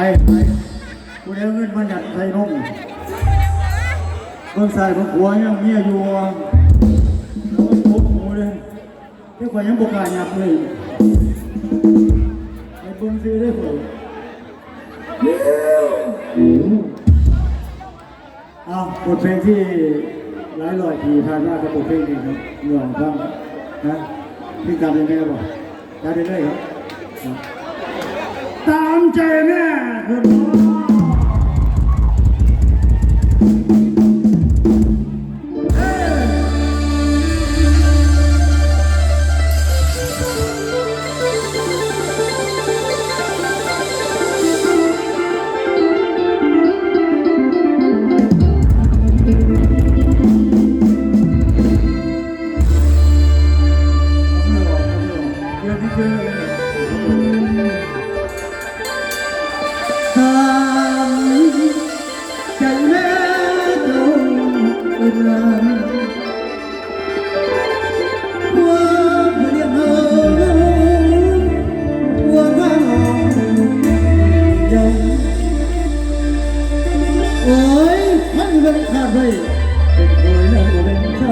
ใครใครผู้ใดเอาเงินมาหยัดใครนุ่งเบิ่งใส่เบิ่งหัวยังเมียอยู่อะโอ้โหหมูเลยเดี๋ยวข่อยยังบกล้าหยับเลยไอ้เบิ่งซื้อได้ข่อยอ้าวบทเพลงที่หลายร้อยปีผ่านมากับบทเพลงนี้ครับเหนื่อยบ้างนะพี่การเป็นไงครับบอกการได้เลยครับ ใจแม่ เป็นคนแล้วก็เป็นใจ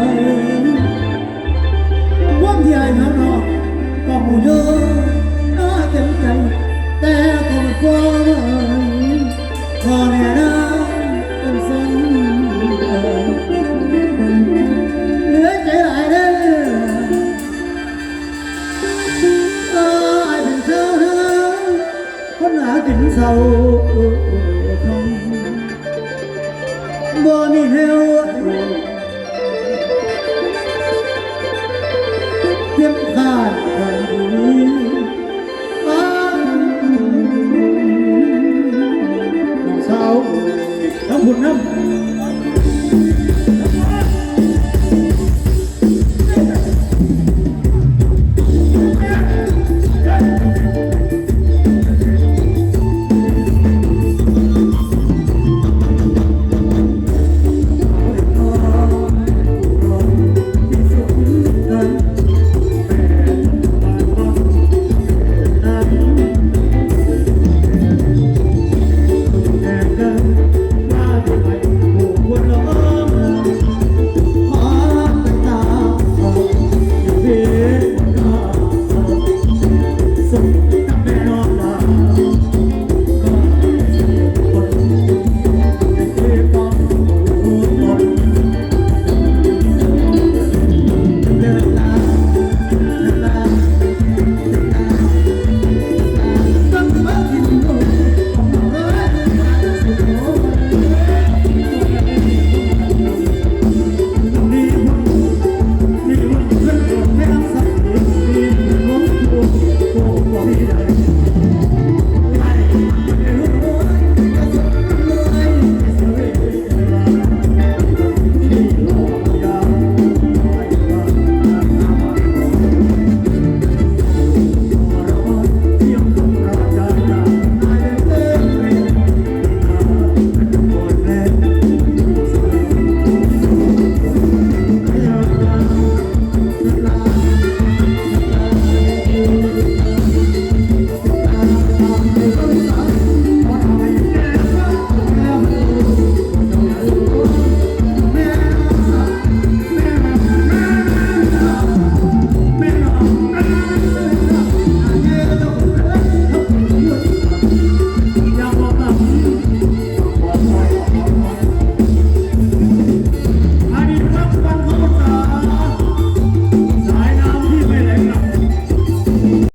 ว่างใหญ่นะเนาะก็หูเยอะน่าเต็มใจ แต่ก็ไม่กลัวพอเนี่ยนะเป็นสันเหลือใจหลายเด้อตายเป็นเธอนะคนหากินเศร้าคำ บ่มีเหวเตรีมขาด